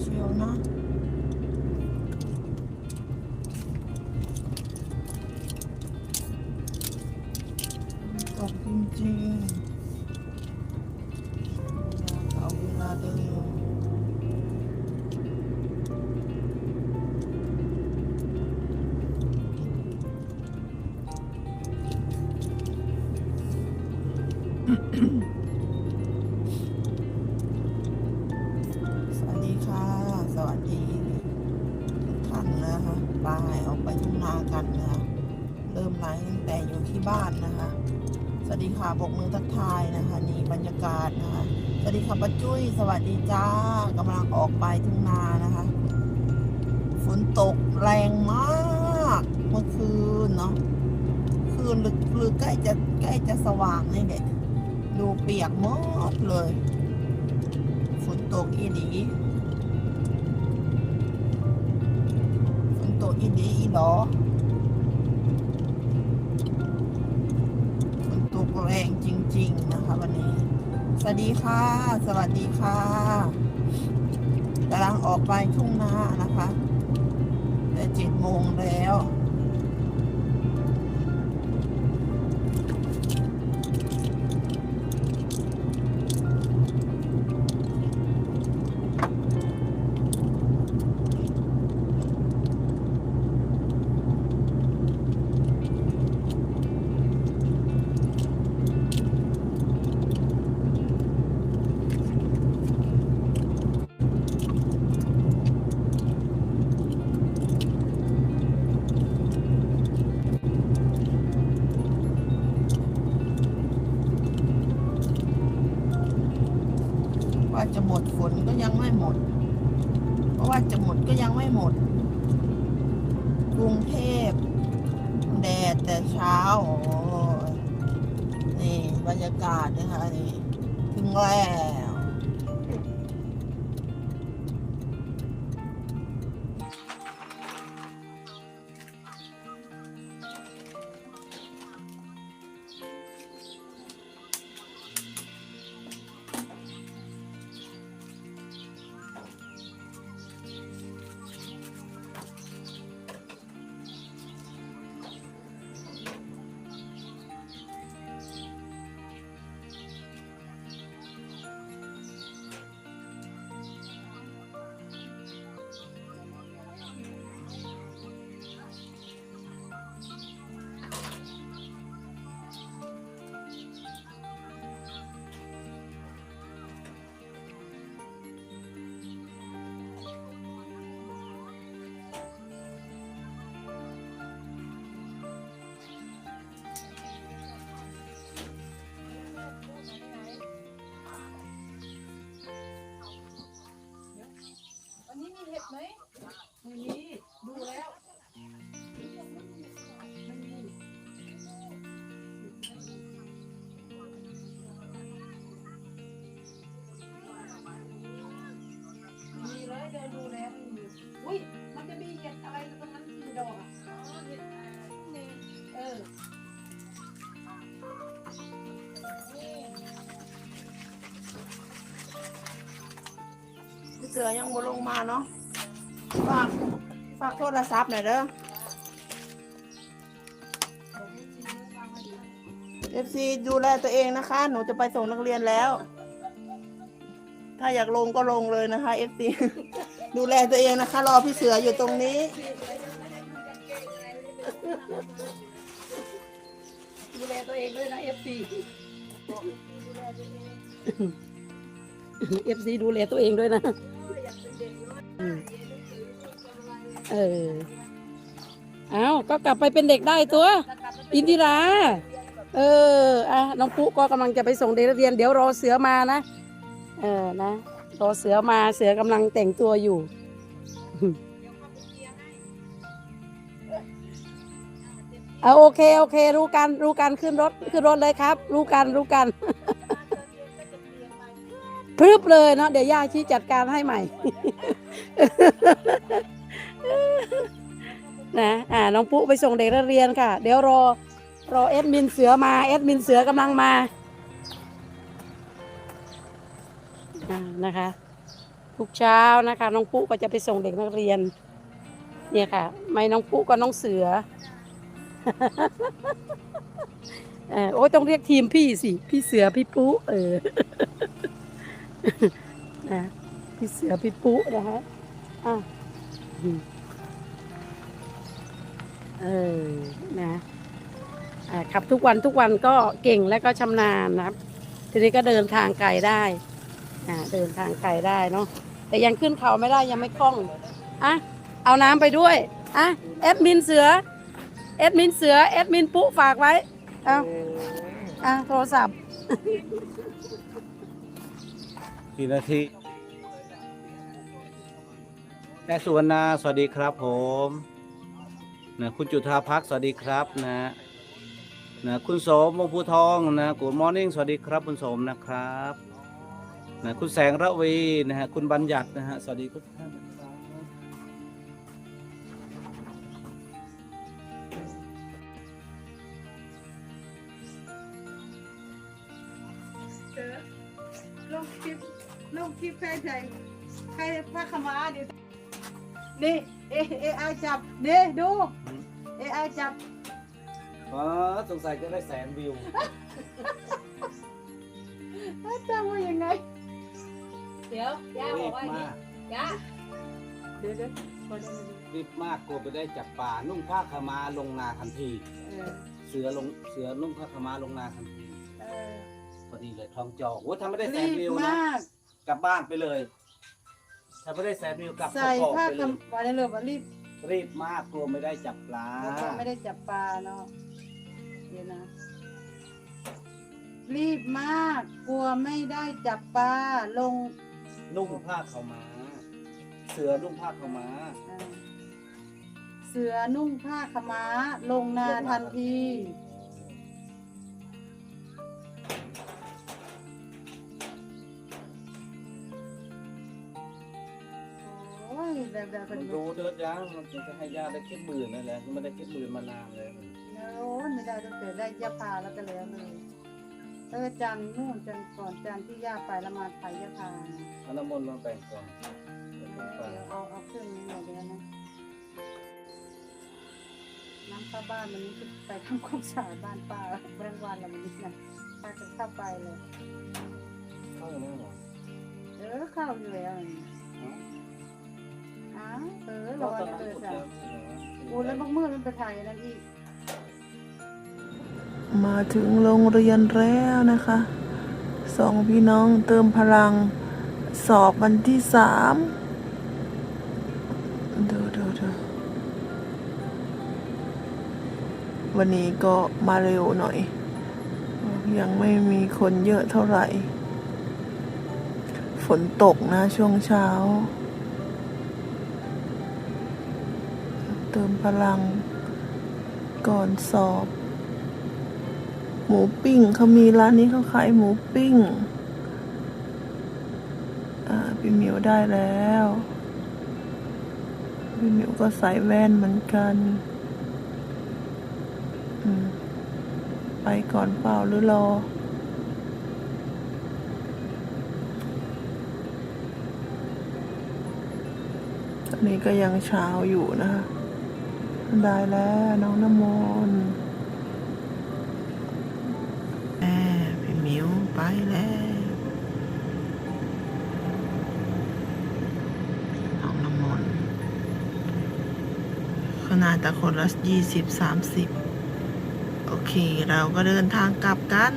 เชียวนะ นะคะบาออกไปทุ่งนากันนะคะเริ่มไลฟ์ตั้งแต่อยู่ที่บ้านนะคะ สวัสดีค่ะบกมือทักทายนะคะ นี่บรรยากาศนะคะ สวัสดีค่ะป้าจุ้ยสวัสดีจ้ากำลังออกไปทุ่งนานะคะ ฝนตกแรงมากเมื่อคืนเนาะคืนหรือใกล้จะใกล้จะสว่างนี่แหละดูเปียกหมดเลย ฝนตกอีหลี อีหลีอีหลอฝนตกแรงจริง ๆ นะคะ วันนี้ สวัสดีค่ะ สวัสดีค่ะกำลังออกไปทุ่งนานะคะแต่เจ็ดโมงแล้ว ว่าจะหมดฝนก็ยังไม่หมด เพราะว่าจะหมดก็ยังไม่หมด กรุงเทพแดดแต่เช้าโอ้นี่บรรยากาศนะคะนี่ถึงแล้ว เสือยังบ่ลงมาเนาะฝากฝากโทรศัพท์หน่อยเด้อเอฟซีดูแลตัวเองนะคะ หนูจะไปส่งนักเรียนแล้ว ถ้าอยากลงก็ลงเลยนะคะเอฟซีดูแลตัวเองนะคะ รอพี่เสืออยู่ตรงนี้ ดูแลตัวเองด้วยนะ FC FC ดูแลตัวเองด้วยนะอืม เออ เอาก็กลับไปเป็นเด็กได้ตัว อินทิรา เออ อะ น้องปุ๊ก็กำลังจะไปส่งเด็กนักเรียน เดี๋ยวรอเสือมานะ เออ นะ รอเสือมา เสือกำลังแต่งตัวอยู่ เอาโอเค โอเค รู้กัน รู้กัน ขึ้นรถ ขึ้นรถเลยครับ รู้กัน รู้กัน พรึบเลยเนาะ เดี๋ยวย่าชี้จัดการให้ใหม่ นะอ่าน้องปุ๊ไปส่งเด็กนักเรียนค่ะ เดี๋ยวรอรอเอดมินเสือมาเอดมินเสือกำลังมาอ่านะคะ ทุกเช้านะคะ น้องปุ๊ก็จะไปส่งเด็กนักเรียน เนี่ยค่ะ ไม่น้องปุ๊ก็น้องเสือเออโอ้ยต้องเรียกทีมพี่สิ พี่เสือพี่ปุ๊เออนะพี่เสือพี่ปุ๊นะฮะ อะเออนะขับทุกวันทุกวันก็เก่งและก็ชำนาญนะครับ ทีนี้ก็เดินทางไกลได้อ่าเดินทางไกลได้เนาะแต่ยังขึ้นเขาไม่ได้ยังไม่คล่องอะเอาน้ำไปด้วยอะแอดมินเสือแอดมินเสือแอดมินปุ๊ฝากไว้เอาอะโทรศัพท์กี่นาที แม่สุวรรณาสวัสดีครับผมนะคุณจุธาพักสวัสดีครับนะนะคุณโสมวงภูทองนะกูมอร์นิ่งสวัสดีครับคุณโสมนะครับนะคุณแสงระวีนะฮะคุณบัญญัตินะฮะสวัสดีทุกท่านลงคลิปลงคลิปใครใครใครพระขมาเดี๋ยว นี่เอเอไอจับนี่ดูเอไอจับอ๋อสงสัยจะได้แสนวิวจับว่ายังไง เดี๋ยวย่าบรีอกบว่าอย่างมานี้กย่าเดี๋ยวเดี๋ยวพอได้ไหมรีบมากกลัวไปได้จับป่านุ่งผ้าขาวมาลงนาทันทีเออเสือลงเสือนุ่งผ้าขาวมาลงนาทันทีเออพอดีเลยทองจอกโอ้ทำไม่ได้แสรีนบวิวนะมาก กลับบ้านไปเลย ถ้าไม่ได้แสนวิวกลับใส่เข้าผ้าไปเลยคำวันนี้เลยว่ารีบรีบมากกลัวไม่ได้จับปลาแล้วก็ไม่ได้จับปลาเนาะเดี๋ยวนะ รีบมากกลัวไม่ได้จับปลาลงนุ่งผ้าขาวม้า เสือนุ่งผ้าขาวม้า อ่าเสือนุ่งผ้าขาวม้าลงนาทันที แบบแบบมันเป็นรู้เด้อยังมันจะให้ญาติได้คิดหมื่นนั่นแหละไม่ได้คิดหมื่นมานานเลยโอ้ยไม่ได้ตั้งแต่ได้ยาพาแล้วก็แล้วเลยเออจันทร์นู่นจันทร์ก่อนจันทร์ที่ย่าไปแล้วมาไทยยาพานะเอาน้ำมนต์มาแบ่งก่อนเดี๋ยวผมไปเดี๋ยวเอาเอาเครื่องนี้หน่อยเดียวนะน้ำเข้าบ้านมันนี้จะไปทำความสะอาดบ้านป้าเมื่อวันละมันนี้นะป้าจะเข้าไปเลยเข้าอย่างนั้นเหรอเออเข้าอยู่แล้วนี่เอ้าอ้าวเออรเราอตอนนั้นเออพูดจ้ะแล้วโอ้แล้วบางเมื่อมันไปถ่ายอันนั้นอีกมาถึงโรงเรียนแล้วนะคะสองพี่น้องเติมพลังสอบวันที่สามดูดูดูวันนี้ก็มาเร็วหน่อย ยังไม่มีคนเยอะเท่าไหร่ ฝนตกนะช่วงเช้า เติมพลัง ก่อนสอบ หมูปิ้งเขามีร้านนี้เขาขายหมูปิ้ง อ่าพี่หมิวได้แล้วพี่หมิวก็ใส่แว่นเหมือนกันไปก่อนเปล่าหรือรอตอนนี้ก็ยังเช้าอยู่นะคะ ได้แล้วน้องน้ำมนต์แม่พี่มิวไปแล้วน้องน้ำมนต์ขนาดแต่คนละยี่สิบสามสิบโอเค เราก็เดินทางกลับกัน